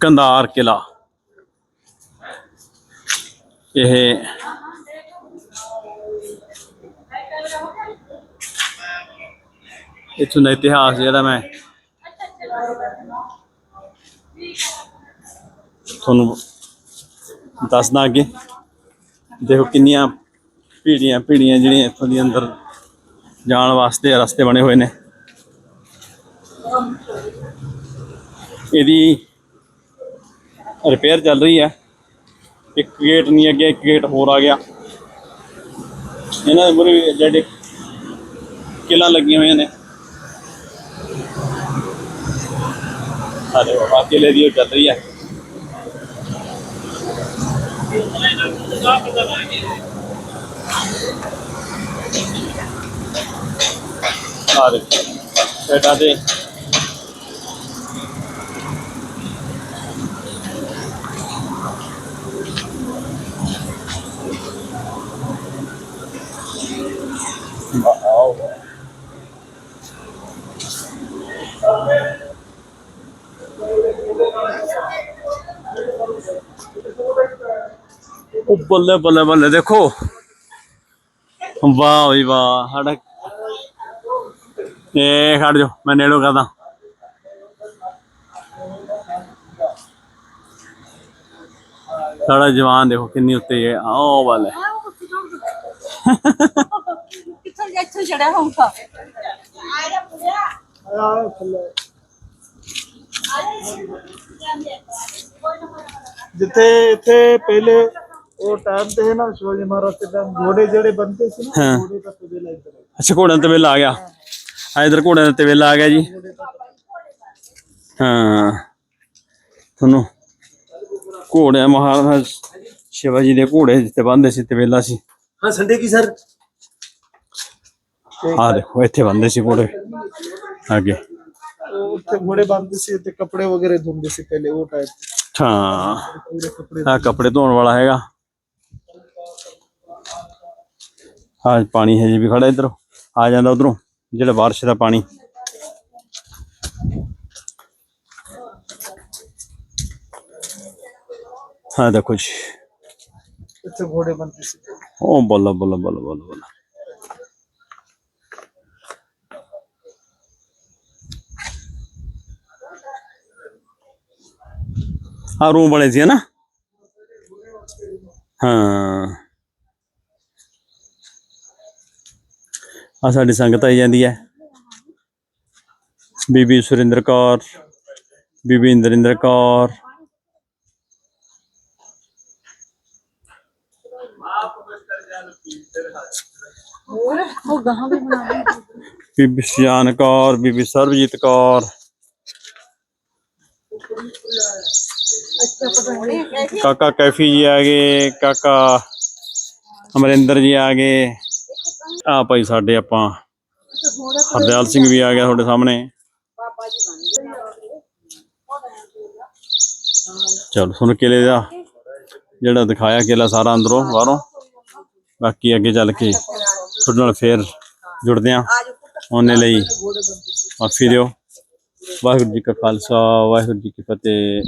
ਕੰਧਾਰ ਕਿਲਾ। ਇਹ ਇਥੋਂ ਦਾ ਇਤਿਹਾਸ ਜਿਹੜਾ ਮੈਂ ਤੁਹਾਨੂੰ ਦੱਸਦਾ ਅੱਗੇ। ਦੇਖੋ ਕਿੰਨੀਆਂ ਪੀੜੀਆਂ ਪੀੜੀਆਂ ਜਿਹੜੀਆਂ ਇੱਥੋਂ ਦੀ ਅੰਦਰ ਜਾਣ ਵਾਸਤੇ ਰਸਤੇ ਬਣੇ ਹੋਏ ਨੇ। ਇਹਦੀ ਰਿਪੇਅਰ ਚੱਲ ਰਹੀ ਹੈ ਇੱਕ ਗੇਟ ਨਹੀਂ ਅੱਗੇ ਇੱਕ ਗੇਟ ਹੋਰ ਆ ਗਿਆ ਇਹਨਾਂ ਦੇ ਮੂਹਰੇ ਵੀ ਜਿਹੜੇ ਕਿਲਾਂ ਲੱਗੀਆਂ ਹੋਈਆਂ ਨੇ ਅਰੇ ਬਾਬਾ ਕਿਲੇ ਦੀ ਉਹ ਚੱਲ ਰਹੀ ਹੈ ਆ ਦੇ ਬੇਟਾ ਦੇ ਆਓ ਉਹ ਬੱਲੇ ਬੱਲੇ ਬੱਲੇ ਦੇਖੋ। ਵਾਹ ਵੀ ਵਾਹ ਸਾਡਾ ਇਹ ਖੜ ਜਾ ਮੈਂ ਨੇੜੋ ਕਰਦਾ। ਸਾਡਾ ਜਵਾਨ ਦੇਖੋ ਕਿੰਨੀ ਉੱਤੇ ਹੈ। ਆਓ ਵਾਲੇ ਹੋਊਗਾ ਜਿੱਥੇ ਇੱਥੇ ਪਹਿਲੇ ਉਹ ਟਾਈਮ ਤੇ ਹੈ ਨਾ ਸ਼ਿਵਾਜੀ ਮਹਾਰਾਜ ਦੇ ਟਾਈਮ ਘੋੜੇ ਜਿਹੜੇ ਬੰਦੇ ਸੀ ਨਾ ਹਾਂ। ਘੋੜੇ ਦਾ ਤਬੇਲਾ ਇੱਧਰ ਹੈ ਅੱਛਾ ਘੋੜਿਆਂ ਤੇ ਵੇਲਾ ਆ ਗਿਆ। ਆ ਇਧਰ ਘੋੜਿਆਂ ਦੇ ਤੇ ਵੇਲਾ ਆ ਗਿਆ ਜੀ। ਹਾਂ। ਤੁਹਾਨੂੰ ਘੋੜਿਆਂ ਮਹਾਰਾਜ ਸ਼ਿਵਾਜੀ ਦੇ ਘੋੜੇ ਜਿੱਤੇ ਬੰਦੇ ਸੀ ਤੇ ਵੇਲਾ ਸੀ। ਹਾਂ ਸੰਡੇ ਕੀ ਸਰ? ਆ ਦੇਖੋ ਇੱਥੇ ਬੰਦੇ ਸੀ ਘੋੜੇ। ਅੱਗੇ। ਉੱਥੇ ਘੋੜੇ ਬੰਦੇ ਸੀ ਤੇ ਕੱਪੜੇ ਵਗੈਰੇ ਧੁੰਦੇ ਸੀ ਪਹਿਲੇ ਉਹ ਟਾਈਮ ਹਾਂ ਆ ਕੱਪੜੇ ਧੋਣ ਵਾਲਾ ਹੈਗਾ। ਆ ਪਾਣੀ ਹੈ ਜੀ ਵੀ ਖੜਾ ਇਧਰ ਆ ਜਾਂਦਾ ਉਧਰੋਂ ਜਿਹੜਾ ਬਾਰਿਸ਼ ਦਾ ਪਾਣੀ। ਹਾਂ ਦੇਖੋ ਜੀ। ਇੱਥੇ ਘੋੜੇ ਬੰਦੇ ਸੀ। ਉਹ ਬੱਲਾ ਬੱਲਾ ਬੱਲਾ ਬੱਲਾ ਬੱਲਾ। ਆ ਰੂਮ ਬਣੇ ਸੀ ਨਾ ਹਾਂ। ਆ ਸਾਡੀ ਸੰਗਤ ਆਈ ਜਾਂਦੀ ਹੈ। ਬੀਬੀ ਸੁਰਿੰਦਰ ਕੌਰ ਬੀਬੀ ਇੰਦਰਿੰਦਰ ਕੌਰ। ਉਹ ਗਾਹਾਂ ਵੀ ਬਣਾ ਲਈ ਬੀਬੀ ਸੁਜਾਨ ਕੌਰ ਬੀਬੀ ਸਰਬਜੀਤ ਕੌਰ। ਕਾਕਾ ਕੈਫੀ ਜੀ ਆ ਗਏ ਕਾਕਾ ਅਮਰਿੰਦਰ ਜੀ ਆ ਗਏ ਆ ਭਾਈ ਸਾਡੇ ਆਪਾਂ ਹਰਦਿਆਲ ਸਿੰਘ ਵੀ ਆ ਗਿਆ ਤੁਹਾਡੇ ਸਾਹਮਣੇ ਚਲੋ ਤੁਹਾਨੂੰ ਕਿਲੇ ਦਾ ਜਿਹੜਾ ਦਿਖਾਇਆ ਕਿਲਾ ਸਾਰਾ ਅੰਦਰੋਂ ਬਾਹਰੋਂ ਬਾਕੀ ਅੱਗੇ ਚੱਲ ਕੇ ਤੁਹਾਡੇ ਨਾਲ ਫੇਰ ਜੁੜਦੇ ਆ ਉਹਨੇ ਲਈ ਮਾਫੀ ਦਿਓ ਵਾਹਿਗੁਰੂ ਜੀ ਕਾ ਖਾਲਸਾ ਵਾਹਿਗੁਰੂ ਜੀ ਕੀ ਫਤਿਹ